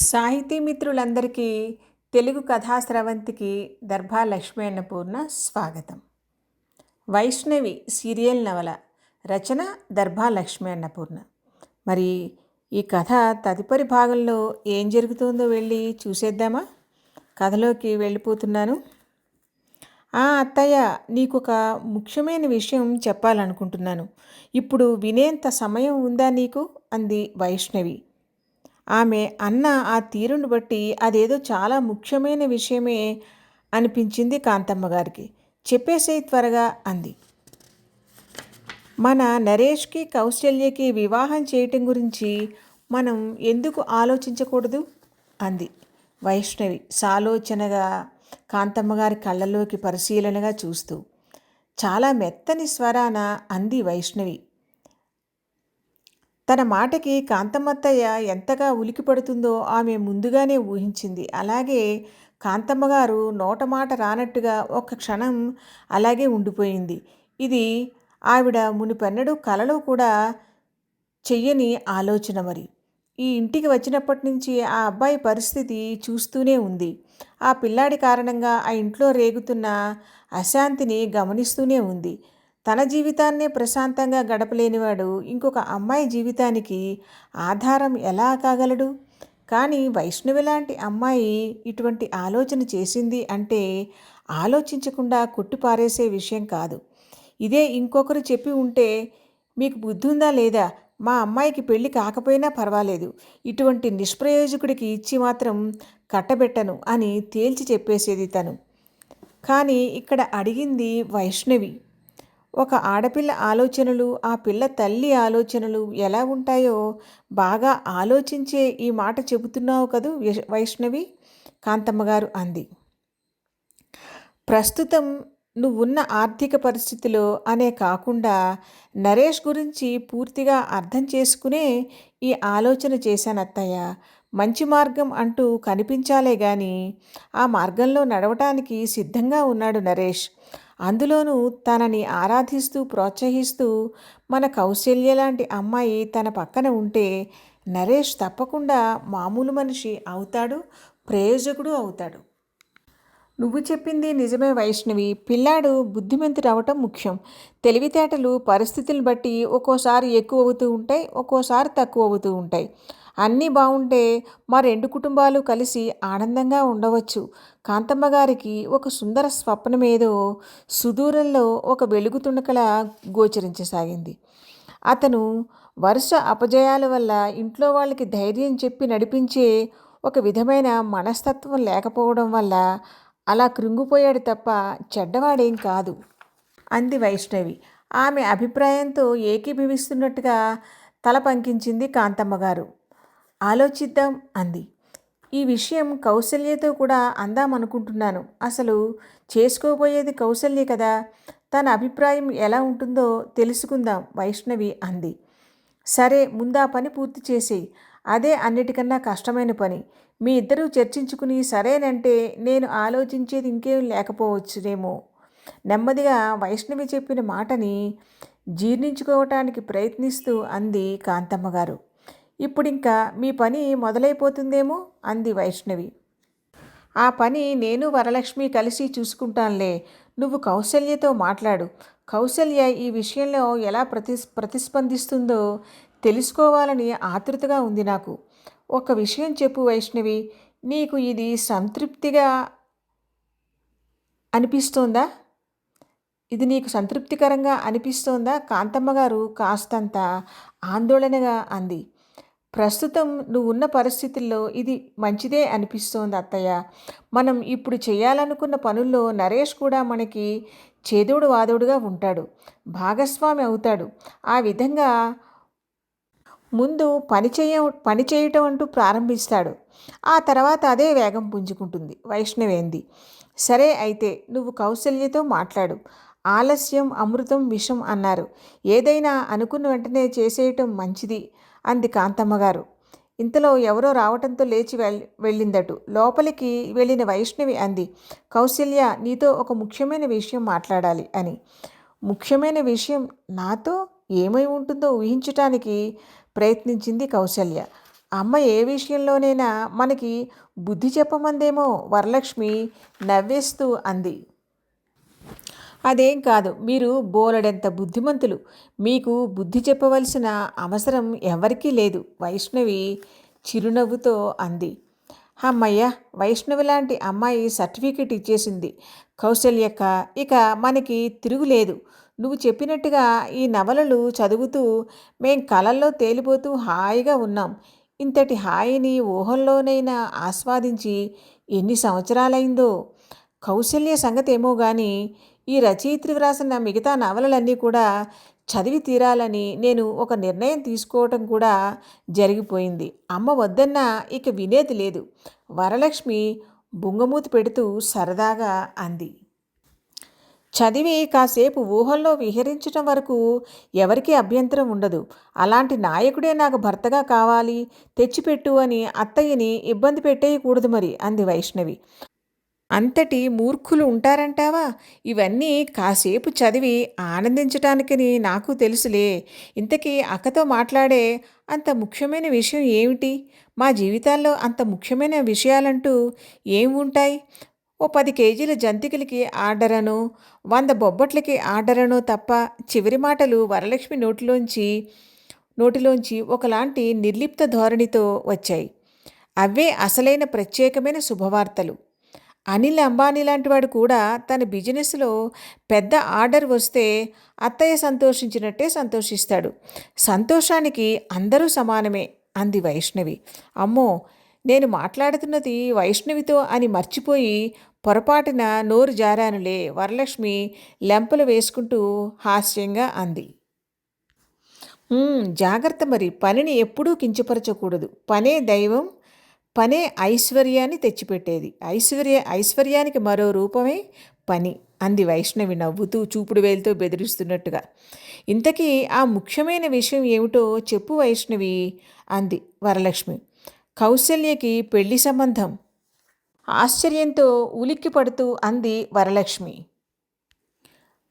సాహితీ మిత్రులందరికీ తెలుగు కథా స్రవంతికి దర్భా లక్ష్మీ అన్నపూర్ణ స్వాగతం. వైష్ణవి సీరియల్ నవల రచన దర్భా లక్ష్మీ అన్నపూర్ణ మరి ఈ కథ తదుపరి భాగంలో ఏం జరుగుతుందో వెళ్ళి చూసేద్దామా? కథలోకి వెళ్ళిపోతున్నాను. ఆ అత్తయ్య నీకు ఒక ముఖ్యమైన విషయం చెప్పాలనుకుంటున్నాను. ఇప్పుడు వినేంత సమయం ఉందా నీకు? అంది వైష్ణవి. ఆమె అన్న ఆ తీరును బట్టి అదేదో చాలా ముఖ్యమైన విషయమే అనిపించింది కాంతమ్మ గారికి. చెప్పేసే త్వరగా అంది. మన నరేష్కి కౌశల్యకి వివాహం చేయటం గురించి మనం ఎందుకు ఆలోచించకూడదు? అంది. వైష్ణవి సాలోచనగా కాంతమ్మ గారి కళ్ళలోకి పరిశీలనగా చూస్తూ. చాలా మెత్తని స్వరాన అంది వైష్ణవి. తన మాటకి కాంతమ్మత్తయ్య ఎంతగా ఉలికిపడుతుందో ఆమె ముందుగానే ఊహించింది. అలాగే కాంతమ్మ గారు నోట మాట రానట్టుగా ఒక్క క్షణం అలాగే ఉండిపోయింది. ఇది ఆవిడ మునిపెన్నడు కలలో కూడా చెయ్యని ఆలోచన మరి. ఈ ఇంటికి వచ్చినప్పటి నుంచి ఆ అబ్బాయి పరిస్థితి చూస్తూనే ఉంది. ఆ పిల్లాడి కారణంగా ఆ ఇంట్లో రేగుతున్న అశాంతిని గమనిస్తూనే ఉంది. తన జీవితాన్నే ప్రశాంతంగా గడపలేనివాడు ఇంకొక అమ్మాయి జీవితానికి ఆధారం ఎలా కాగలడు? కానీ వైష్ణవి లాంటి అమ్మాయి ఇటువంటి ఆలోచన చేసింది అంటే ఆలోచించకుండా కొట్టిపారేసే విషయం కాదు. ఇదే ఇంకొకరు చెప్పి ఉంటే మీకు బుద్ధి ఉందా లేదా? మా అమ్మాయికి పెళ్ళి కాకపోయినా పర్వాలేదు. ఇటువంటి నిష్ప్రయోజకుడికి ఇచ్చి మాత్రం కట్టబెట్టను అని తేల్చి చెప్పేసేది తను. కానీ ఇక్కడ అడిగింది వైష్ణవి. ఒక ఆడపిల్ల ఆలోచనలు ఆ పిల్ల తల్లి ఆలోచనలు ఎలా ఉంటాయో బాగా ఆలోచించే ఈ మాట చెబుతున్నావు కదూ వైష్ణవి? కాంతమ్మ గారు అంది. ప్రస్తుతం నువ్వున్న ఆర్థిక పరిస్థితిలో అనే కాకుండా నరేష్ గురించి పూర్తిగా అర్థం చేసుకునే ఈ ఆలోచన చేశాను అత్తయ్య. మంచి మార్గం అంటూ కనిపించాలే గాని ఆ మార్గంలో నడవటానికి సిద్ధంగా ఉన్నాడు నరేష్. అందులోనూ తనని ఆరాధిస్తూ ప్రోత్సహిస్తూ మన కౌశల్య లాంటి అమ్మాయి తన పక్కన ఉంటే నరేష్ తప్పకుండా మామూలు మనిషి అవుతాడు ప్రయోజకుడు అవుతాడు. నువ్వు చెప్పింది నిజమే వైష్ణవి. పిల్లాడు బుద్ధిమంతుడు అవటం ముఖ్యం. తెలివితేటలు పరిస్థితులను బట్టి ఒక్కోసారి ఎక్కువ అవుతూ ఉంటాయి ఒక్కోసారి తక్కువ అవుతూ ఉంటాయి. అన్నీ బాగుంటే మా రెండు కుటుంబాలు కలిసి ఆనందంగా ఉండవచ్చు. కాంతమ్మ గారికి ఒక సుందర స్వప్నమేదో సుదూరంలో ఒక వెలుగు గోచరించసాగింది. అతను వరుస అపజయాల వల్ల ఇంట్లో వాళ్ళకి ధైర్యం చెప్పి నడిపించే ఒక విధమైన మనస్తత్వం లేకపోవడం వల్ల అలా కృంగిపోయాడు తప్ప చెడ్డవాడేం కాదు. అంది వైష్ణవి. ఆమె అభిప్రాయంతో ఏకీభవిస్తున్నట్టుగా తల పంకించింది కాంతమ్మ గారు ఆలోచిద్దాం అంది. ఈ విషయం కౌశల్యతో కూడా అందామనుకుంటున్నాను అసలు చేసుకోబోయేది కౌశల్య కదా. తన అభిప్రాయం ఎలా ఉంటుందో తెలుసుకుందాం వైష్ణవి అంది. సరే ముందా పని పూర్తి చేసేయి. అదే అన్నిటికన్నా కష్టమైన పని. మీ ఇద్దరూ చర్చించుకుని సరేనంటే నేను ఆలోచించేది ఇంకేం లేకపోవచ్చునేమో. నెమ్మదిగా వైష్ణవి చెప్పిన మాటని జీర్ణించుకోవటానికి ప్రయత్నిస్తూ అంది కాంతమ్మ గారు. ఇప్పుడు ఇంకా మీ పని మొదలైపోతుందేమో అంది వైష్ణవి. ఆ పని నేను వరలక్ష్మి కలిసి చూసుకుంటానులే నువ్వు కౌశల్యతో మాట్లాడు. కౌశల్య ఈ విషయంలో ఎలా ప్రతిస్ ప్రతిస్పందిస్తుందో తెలుసుకోవాలని ఆతృతగా ఉంది నాకు. ఒక విషయం చెప్పు వైష్ణవి నీకు ఇది సంతృప్తిగా అనిపిస్తోందా? ఇది నీకు సంతృప్తికరంగా అనిపిస్తోందా? కాంతమ్మ గారు కాస్తంత ఆందోళనగా అంది. ప్రస్తుతం నువ్వు ఉన్న పరిస్థితుల్లో ఇది మంచిదే అనిపిస్తోంది అత్తయ్య. మనం ఇప్పుడు చేయాలనుకున్న పనుల్లో నరేష్ కూడా మనకి చేదోడు వాదోడుగా ఉంటాడు. భాగస్వామి అవుతాడు. ఆ విధంగా ముందు పని చేయ పని చేయటం అంటూ ప్రారంభిస్తాడు. ఆ తర్వాత అదే వేగం పుంజుకుంటుంది. వైష్ణవేంది. సరే అయితే నువ్వు కౌశల్యతో మాట్లాడు. ఆలస్యం అమృతం విషం అన్నారు. ఏదైనా అనుకున్న వెంటనే చేసేయటం మంచిది. అంది కాంతమ్మగారు. ఇంతలో ఎవరో రావటంతో లేచి వెళ్ వెళ్ళిందటు. లోపలికి వెళ్ళిన వైష్ణవి అంది కౌశల్య నీతో ఒక ముఖ్యమైన విషయం మాట్లాడాలి అని. ముఖ్యమైన విషయం నాతో? ఏమై ఉంటుందో ఊహించటానికి ప్రయత్నించింది కౌశల్య. అమ్మ ఏ విషయంలోనైనా మనకి బుద్ధి చెప్పమందేమో వరలక్ష్మి నవ్వేస్తూ అంది. అదేం కాదు. మీరు బోలెడంత బుద్ధిమంతులు. మీకు బుద్ధి చెప్పవలసిన అవసరం ఎవరికీ లేదు. వైష్ణవి చిరునవ్వుతో అంది. అమ్మయ్య వైష్ణవి లాంటి అమ్మాయి సర్టిఫికెట్ ఇచ్చేసింది. కౌశల్యక్క ఇక మనకి తిరుగులేదు నువ్వు చెప్పినట్టుగా ఈ నవలలు చదువుతూ మేం కలల్లో తేలిపోతూ హాయిగా ఉన్నాం. ఇంతటి హాయిని ఊహల్లోనైనా ఆస్వాదించి ఎన్ని సంవత్సరాలైందో. కౌశల్య సంగతేమో కానీ ఈ రచయిత్రి వ్రాసిన మిగతా నవలలన్నీ కూడా చదివి తీరాలని నేను ఒక నిర్ణయం తీసుకోవటం కూడా జరిగిపోయింది. అమ్మ వద్దన్నా ఇక వినేది లేదు. వరలక్ష్మి బుంగమూతి పెడుతూ సరదాగా అంది. చదివి కాసేపు ఊహల్లో విహరించటం వరకు ఎవరికీ అభ్యంతరం ఉండదు. అలాంటి నాయకుడే నాకు భర్తగా కావాలి తెచ్చిపెట్టు అని అత్తయ్యని ఇబ్బంది పెట్టేయకూడదు మరి అంది వైష్ణవి. అంతటి మూర్ఖులు ఉంటారంటావా? ఇవన్నీ కాసేపు చదివి ఆనందించటానికని నాకు తెలుసులే. ఇంతకీ అక్కతో మాట్లాడే అంత ముఖ్యమైన విషయం ఏమిటి? మా జీవితాల్లో అంత ముఖ్యమైన విషయాలంటూ ఏం ఉంటాయి? ఓ పది కేజీల జంతికలకి ఆర్డరను వంద బొబ్బట్లకి ఆర్డరను తప్ప చివరి మాటలు వరలక్ష్మి నోటిలోంచి నోటిలోంచి ఒకలాంటి నిర్లిప్త ధోరణితో వచ్చాయి. అవే అసలైన ప్రత్యేకమైన శుభవార్తలు. అనిల్ అంబానీ లాంటి వాడు కూడా తన బిజినెస్లో పెద్ద ఆర్డర్ వస్తే అత్తయ్య సంతోషించినట్టే సంతోషిస్తాడు. సంతోషానికి అందరూ సమానమే అంది వైష్ణవి. అమ్మో నేను మాట్లాడుతున్నది వైష్ణవితో అని మర్చిపోయి పొరపాటున నోరు జారానులే వరలక్ష్మి లెంపలు వేసుకుంటూ హాస్యంగా అంది. జాగ్రత్త మరి. పనిని ఎప్పుడూ కించపరచకూడదు. పనే దైవం పనే ఐశ్వర్యాన్ని తెచ్చిపెట్టేది. ఐశ్వర్య ఐశ్వర్యానికి మరో రూపమే పని అంది వైష్ణవి నవ్వుతూ చూపుడు వేలుతో బెదిరిస్తున్నట్టుగా. ఇంతకీ ఆ ముఖ్యమైన విషయం ఏమిటో చెప్పు వైష్ణవి అంది వరలక్ష్మి. కౌశల్యకి పెళ్ళి సంబంధం. ఆశ్చర్యంతో ఉలిక్కి పడుతూ అంది వరలక్ష్మి.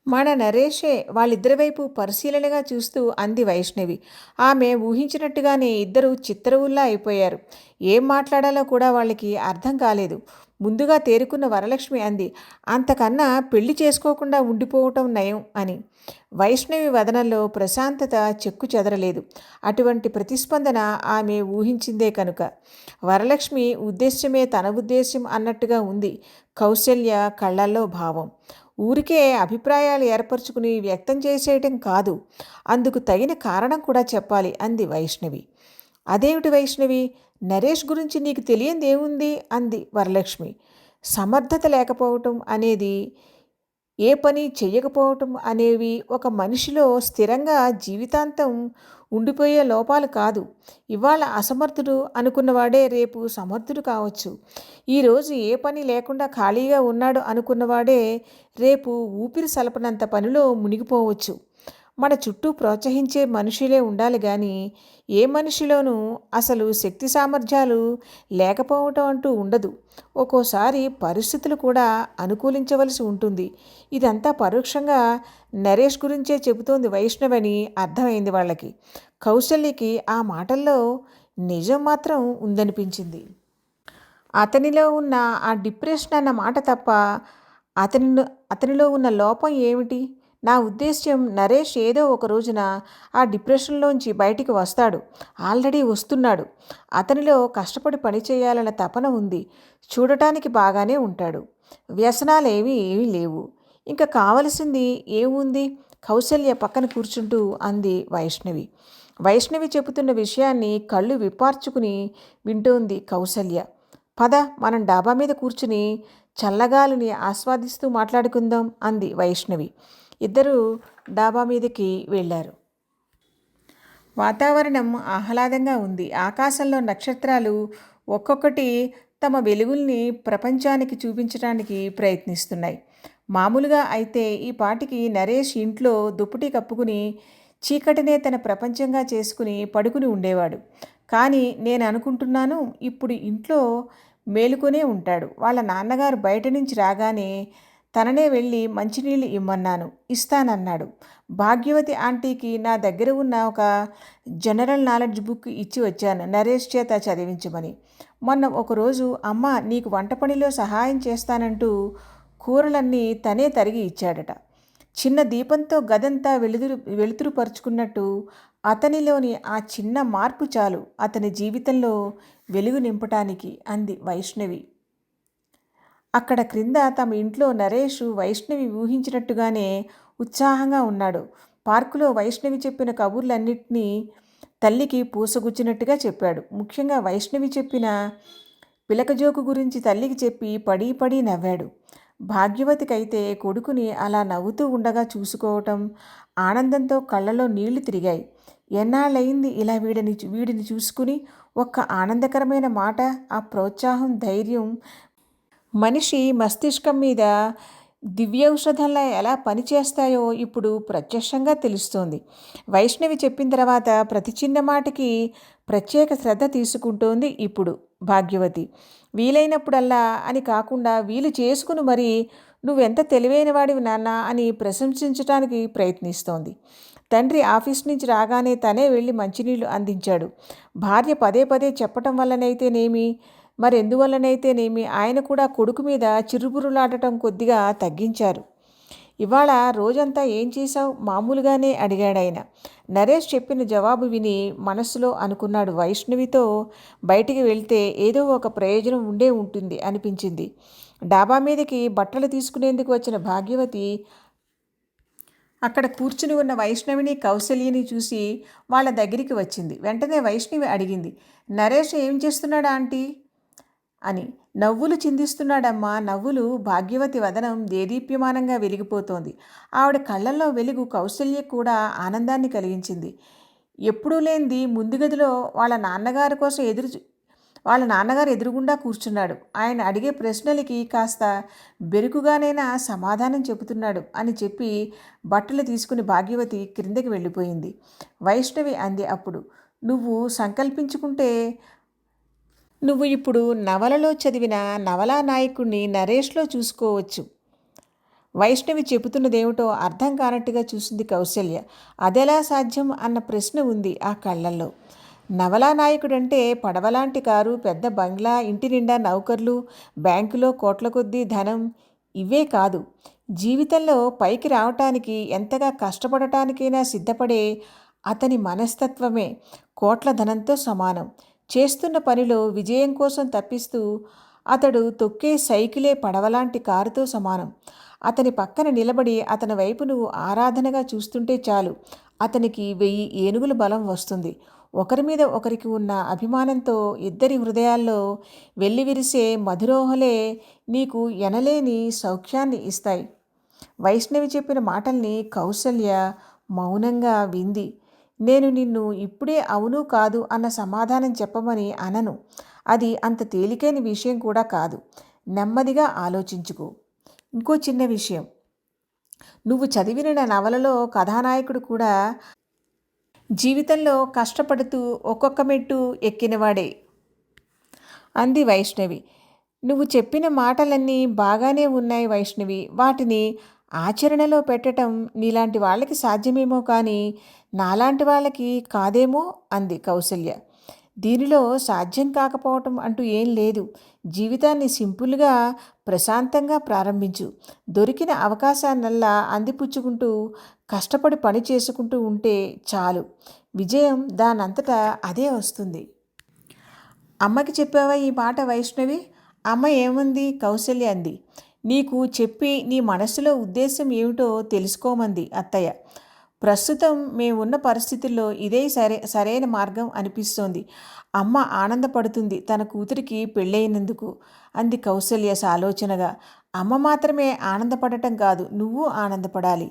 మన నరేషే వాళ్ళిద్దరి వైపు పరిశీలనగా చూస్తూ అంది వైష్ణవి. ఆమె ఊహించినట్టుగానే ఇద్దరు చిత్తరువుల్లా అయిపోయారు. ఏం మాట్లాడాలో కూడా వాళ్ళకి అర్థం కాలేదు. ముందుగా తేరుకున్న వరలక్ష్మి అంది అంతకన్నా పెళ్ళి చేసుకోకుండా ఉండిపోవటం నయం అని. వైష్ణవి వదనంలో ప్రశాంతత చెక్కు చెదరలేదు. అటువంటి ప్రతిస్పందన ఆమె ఊహించిందే కనుక. వరలక్ష్మి ఉద్దేశ్యమే తన ఉద్దేశ్యం అన్నట్టుగా ఉంది. కౌశల్య కళ్ళల్లో భావం. ఊరికే అభిప్రాయాలు ఏర్పరచుకుని వ్యక్తం చేసేయటం కాదు. అందుకు తగిన కారణం కూడా చెప్పాలి అంది వైష్ణవి. అదేమిటి వైష్ణవి? నరేష్ గురించి నీకు తెలియంది ఏముంది అంది వరలక్ష్మి. సమర్థత లేకపోవటం అనేది ఏ పని చేయకపోవటం అనేవి ఒక మనిషిలో స్థిరంగా జీవితాంతం ఉండిపోయే లోపాలు కాదు. ఇవాళ అసమర్థుడు అనుకున్నవాడే రేపు సమర్థుడు కావచ్చు. ఈరోజు ఏ పని లేకుండా ఖాళీగా ఉన్నాడు అనుకున్నవాడే రేపు ఊపిరి సలపనంత పనిలో మునిగిపోవచ్చు. మన చుట్టూ ప్రోత్సహించే మనుషులే ఉండాలి కానీ ఏ మనిషిలోనూ అసలు శక్తి సామర్థ్యాలు లేకపోవటం అంటూ ఉండదు. ఒక్కోసారి పరిస్థితులు కూడా అనుకూలించవలసి ఉంటుంది. ఇదంతా పరోక్షంగా నరేష్ గురించే చెబుతోంది వైష్ణవని అర్థమైంది వాళ్ళకి. కౌశల్యకి ఆ మాటల్లో నిజం మాత్రం ఉందనిపించింది. అతనిలో ఉన్న ఆ డిప్రెషన్ అన్న మాట తప్ప అతని అతనిలో ఉన్న లోపం ఏమిటి? నా ఉద్దేశ్యం నరేష్ ఏదో ఒక రోజున ఆ డిప్రెషన్లోంచి బయటికి వస్తాడు. ఆల్రెడీ వస్తున్నాడు. అతనిలో కష్టపడి పని చేయాలన్న తపన ఉంది. చూడటానికి బాగానే ఉంటాడు. వ్యసనాలు ఏమీ ఏమీ లేవు. ఇంకా కావలసింది ఏముంది? కౌశల్య పక్కన కూర్చుంటూ అంది వైష్ణవి. వైష్ణవి చెబుతున్న విషయాన్ని కళ్ళు విప్పార్చుకుని వింటోంది కౌసల్య పద మనం డాబా మీద కూర్చుని చల్లగాలిని ఆస్వాదిస్తూ మాట్లాడుకుందాం అంది వైష్ణవి. ఇద్దరూ డాబా మీదకి వెళ్ళారు. వాతావరణం ఆహ్లాదంగా ఉంది. ఆకాశంలో నక్షత్రాలు ఒక్కొక్కటి తమ వెలుగుల్ని ప్రపంచానికి చూపించడానికి ప్రయత్నిస్తున్నాయి. మామూలుగా అయితే ఈ పాటికి నరేష్ ఇంట్లో దుప్పటి కప్పుకుని చీకటినే తన ప్రపంచంగా చేసుకుని పడుకుని ఉండేవాడు. కానీ నేను అనుకుంటున్నాను ఇప్పుడు ఇంట్లో మేలుకొనే ఉంటాడు. వాళ్ళ నాన్నగారు బయట నుంచి రాగానే తననే వెళ్ళి మంచినీళ్ళు ఇమ్మన్నాను ఇస్తానన్నాడు. భాగ్యవతి ఆంటీకి నా దగ్గర ఉన్న ఒక జనరల్ నాలెడ్జ్ బుక్ ఇచ్చి వచ్చాను నరేష్ చేత చదివించమని. మొన్న ఒకరోజు అమ్మ నీకు వంట పనిలో సహాయం చేస్తానంటూ కూరలన్నీ తనే తరిగి ఇచ్చాడట. చిన్న దీపంతో గదంతా వెలుతురు వెలుతురుపరుచుకున్నట్టు అతనిలోని ఆ చిన్న మార్పు చాలు అతని జీవితంలో వెలుగు నింపటానికి అంది వైష్ణవి. అక్కడ క్రింద తమ ఇంట్లో నరేష్ వైష్ణవి ఊహించినట్టుగానే ఉత్సాహంగా ఉన్నాడు. పార్కులో వైష్ణవి చెప్పిన కబుర్లన్నింటినీ తల్లికి పూసగుచ్చినట్టుగా చెప్పాడు. ముఖ్యంగా వైష్ణవి చెప్పిన పిలకజోకు గురించి తల్లికి చెప్పి పడి పడి నవ్వాడు. భాగ్యవతికైతే కొడుకుని అలా నవ్వుతూ ఉండగా చూసుకోవటం ఆనందంతో కళ్ళలో నీళ్ళు తిరిగాయి. ఎన్నాళ్ళయింది ఇలా వీడిని వీడిని చూసుకుని ఒక్క ఆనందకరమైన మాట ఆ ప్రోత్సాహం ధైర్యం మనిషి మస్తిష్కం మీద దివ్యౌషధంలా ఎలా పనిచేస్తాయో ఇప్పుడు ప్రత్యక్షంగా తెలుస్తోంది. వైష్ణవి చెప్పిన తర్వాత ప్రతి చిన్న మాటకి ప్రత్యేక శ్రద్ధ తీసుకుంటోంది ఇప్పుడు భాగ్యవతి. వీలైనప్పుడల్లా అని కాకుండా వీలు చేసుకుని మరి నువ్వెంత తెలివైన వాడివి నాన్న అని ప్రశంసించడానికి ప్రయత్నిస్తోంది. తండ్రి ఆఫీస్ నుంచి రాగానే తనే వెళ్ళి మంచినీళ్ళు అందించాడు. భార్య పదే పదే చెప్పటం వల్లనైతేనేమి? మరెందువల్లనైతేనేమి ఆయన కూడా కొడుకు మీద చిరుబురులాడటం కొద్దిగా తగ్గించారు. ఇవాళ రోజంతా ఏం చేశావు? మామూలుగానే అడిగాడాయన నరేష్ చెప్పిన జవాబు విని మనసులో అనుకున్నాడు వైష్ణవితో బయటికి వెళ్తే ఏదో ఒక ప్రయోజనం ఉండే ఉంటుంది అనిపించింది. డాబా మీదకి బట్టలు తీసుకునేందుకు వచ్చిన భాగ్యవతి అక్కడ కూర్చుని ఉన్న వైష్ణవిని కౌశల్యని చూసి వాళ్ళ దగ్గరికి వచ్చింది. వెంటనే వైష్ణవి అడిగింది నరేష్ ఏం చేస్తున్నాడా ఆంటీ? అని. నవ్వులు చిందిస్తున్నాడమ్మా. నవ్వులు భాగ్యవతి వదనం దేదీప్యమానంగా వెలిగిపోతోంది. ఆవిడ కళ్ళల్లో వెలుగు కౌశల్య కూడా ఆనందాన్ని కలిగించింది. ఎప్పుడూ లేనిది ముందు గదిలో వాళ్ళ నాన్నగారి కోసం ఎదురు వాళ్ళ నాన్నగారు ఎదురుగుండా కూర్చున్నాడు. ఆయన అడిగే ప్రశ్నలకి కాస్త బెరుకుగానైనా సమాధానం చెబుతున్నాడు అని చెప్పి బట్టలు తీసుకుని భాగ్యవతి క్రిందకి వెళ్ళిపోయింది. వైష్ణవి అంది అప్పుడు నువ్వు సంకల్పించుకుంటే నువ్వు ఇప్పుడు నవలలో చదివిన నవలా నాయకుడిని నరేష్లో చూసుకోవచ్చు. వైష్ణవి చెబుతున్నదేమిటో అర్థం కానట్టుగా చూసింది కౌశల్య. అదెలా సాధ్యం అన్న ప్రశ్న ఉంది ఆ కళ్ళల్లో. నవలా నాయకుడంటే పడవలాంటి కారు పెద్ద బంగ్లా ఇంటి నిండా నౌకర్లు బ్యాంకులో కోట్ల కొద్దీ ధనం ఇవే కాదు. జీవితంలో పైకి రావటానికి ఎంతగా కష్టపడటానికైనా సిద్ధపడే అతని మనస్తత్వమే కోట్ల ధనంతో సమానం. చేస్తున్న పనిలో విజయం కోసం తప్పిస్తూ అతడు తొక్కే సైకిలే పడవలాంటి కారుతో సమానం. అతని పక్కన నిలబడి అతని వైపు నువ్వు ఆరాధనగా చూస్తుంటే చాలు. అతనికి వెయ్యి ఏనుగుల బలం వస్తుంది. ఒకరి మీద ఒకరికి ఉన్న అభిమానంతో ఇద్దరి హృదయాల్లో వెల్లివిరిసే మధురోహలే నీకు ఎనలేని సౌఖ్యాన్ని ఇస్తాయి. వైష్ణవి చెప్పిన మాటల్ని కౌసల్య మౌనంగా వింది. నేను నిన్ను ఇప్పుడే అవును కాదు అన్న సమాధానం చెప్పమని అనను. అది అంత తేలికైన విషయం కూడా కాదు. నెమ్మదిగా ఆలోచించుకో. ఇంకో చిన్న విషయం. నువ్వు చదివిన నవలలో కథానాయకుడు కూడా జీవితంలో కష్టపడుతూ ఒక్కొక్క మెట్టు ఎక్కినవాడే. అంది వైష్ణవి. నువ్వు చెప్పిన మాటలన్నీ బాగానే ఉన్నాయి వైష్ణవి. వాటిని ఆచరణలో పెట్టడం నీలాంటి వాళ్ళకి సాధ్యమేమో కానీ నాలాంటి వాళ్ళకి కాదేమో అంది కౌసల్య. దీనిలో సాధ్యం కాకపోవటం అంటూ ఏం లేదు. జీవితాన్ని సింపుల్గా ప్రశాంతంగా ప్రారంభించు. దొరికిన అవకాశాన్నల్లా అందిపుచ్చుకుంటూ కష్టపడి పని చేసుకుంటూ ఉంటే చాలు. విజయం దానంతటా అదే వస్తుంది. అమ్మకి చెప్పావా ఈ మాట వైష్ణవి? అమ్మ ఏముంది? కౌశల్య అంది. నీకు చెప్పి నీ మనసులో ఉద్దేశం ఏమిటో తెలుసుకోమంది అత్తయ్య. ప్రస్తుతం మేమున్న పరిస్థితుల్లో ఇదే సరే సరైన మార్గం అనిపిస్తోంది. అమ్మ ఆనందపడుతుంది తన కూతురికి పెళ్ళైనందుకు అంది కౌశల్య ఆలోచనగా అమ్మ మాత్రమే ఆనందపడటం కాదు నువ్వు ఆనందపడాలి.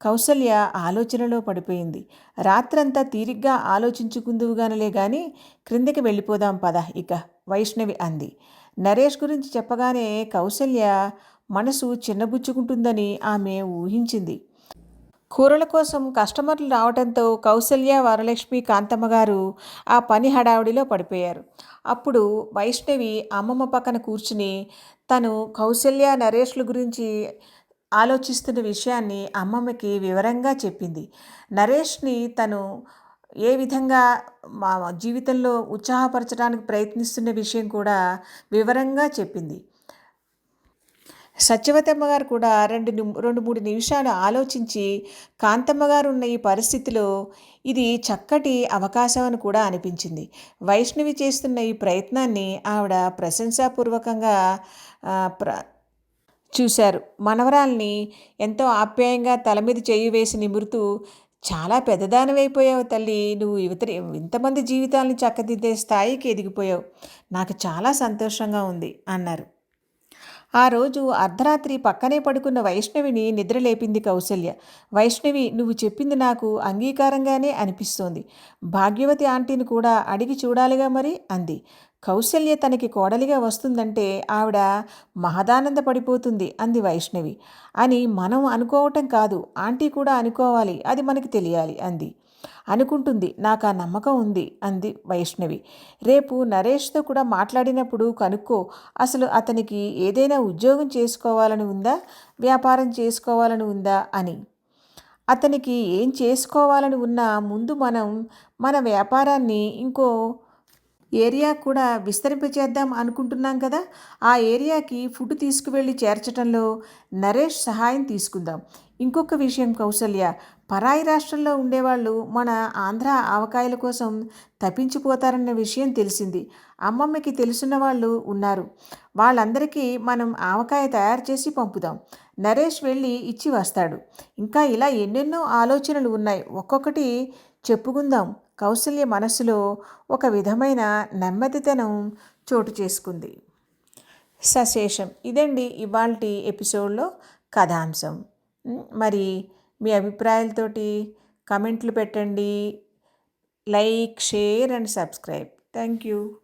కౌసల్య ఆలోచనలో పడిపోయింది. రాత్రంతా తీరిగ్గా ఆలోచించుకుందువుగానలే గాని క్రిందికి వెళ్ళిపోదాం పద ఇక వైష్ణవి అంది. నరేష్ గురించి చెప్పగానే కౌసల్య మనసు చిన్నబుచ్చుకుంటుందని ఆమె ఊహించింది. కూరల కోసం కస్టమర్లు రావడంతో కౌశల్య వరలక్ష్మి కాంతమ్మ గారు ఆ పని హడావుడిలో పడిపోయారు. అప్పుడు వైష్ణవి అమ్మమ్మ పక్కన కూర్చుని తను కౌశల్య నరేష్ల గురించి ఆలోచిస్తున్న విషయాన్ని అమ్మమ్మకి వివరంగా చెప్పింది. నరేష్ని తను ఏ విధంగా మా జీవితంలో ఉత్సాహపరచడానికి ప్రయత్నిస్తున్న విషయం కూడా వివరంగా చెప్పింది. సత్యవతమ్మ గారు కూడా రెండు రెండు మూడు నిమిషాలు ఆలోచించి కాంతమ్మ గారు ఉన్న ఈ పరిస్థితిలో ఇది చక్కటి అవకాశం అని కూడా అనిపించింది. వైష్ణవి చేస్తున్న ఈ ప్రయత్నాన్ని ఆవిడ ప్రశంసాపూర్వకంగా ప్ర చూశారు. మనవరాల్ని ఎంతో ఆప్యాయంగా తల మీద చేయి వేసి నిమురుతూ చాలా పెద్దదానివైపోయావు తల్లి. నువ్వు యువతరి ఇంతమంది జీవితాలను చక్కదిద్దే స్థాయికి ఎదిగిపోయావు. నాకు చాలా సంతోషంగా ఉంది అన్నారు. ఆ రోజు అర్ధరాత్రి పక్కనే పడుకున్న వైష్ణవిని నిద్రలేపింది కౌసల్య. వైష్ణవి నువ్వు చెప్పింది నాకు అంగీకారంగానే అనిపిస్తోంది. భాగ్యవతి ఆంటీని కూడా అడిగి చూడాలిగా మరి అంది. కౌశల్య తనకి కోడలిగా వస్తుందంటే ఆవిడ మహదానంద పడిపోతుంది అంది వైష్ణవి. అని మనం అనుకోవటం కాదు ఆంటీ కూడా అనుకోవాలి అది మనకి తెలియాలి అంది. అనుకుంటుంది నాకు ఆ నమ్మకం ఉంది అంది వైష్ణవి. రేపు నరేష్తో కూడా మాట్లాడినప్పుడు కనుక్కో అసలు అతనికి ఏదైనా ఉద్యోగం చేసుకోవాలని ఉందా వ్యాపారం చేసుకోవాలని ఉందా అని. అతనికి ఏం చేసుకోవాలని ఉన్నా ముందు మనం మన వ్యాపారాన్ని ఇంకో ఏరియా కూడా విస్తరింపచేద్దాం అనుకుంటున్నాం కదా. ఆ ఏరియాకి ఫుడ్ తీసుకువెళ్ళి చేర్చడంలో నరేష్ సహాయం తీసుకుందాం. ఇంకొక విషయం కౌసల్య పరాయి రాష్ట్రంలో ఉండేవాళ్ళు మన ఆంధ్ర ఆవకాయల కోసం తప్పించిపోతారన్న విషయం తెలిసింది. అమ్మమ్మకి తెలిసిన వాళ్ళు ఉన్నారు. వాళ్ళందరికీ మనం ఆవకాయ తయారు చేసి పంపుదాం. నరేష్ వెళ్ళి ఇచ్చి వస్తాడు. ఇంకా ఇలా ఎన్నెన్నో ఆలోచనలు ఉన్నాయి. ఒక్కొక్కటి చెప్పుకుందాం. కౌసల్య మనసులో ఒక విధమైన నెమ్మదితనం చోటు చేసుకుంది. సశేషం. ఇదండి ఇవాళ ఎపిసోడ్లో కథాంశం. మరి మీ అభిప్రాయాలతోటి కమెంట్లు పెట్టండి. Like share and subscribe. Thank you.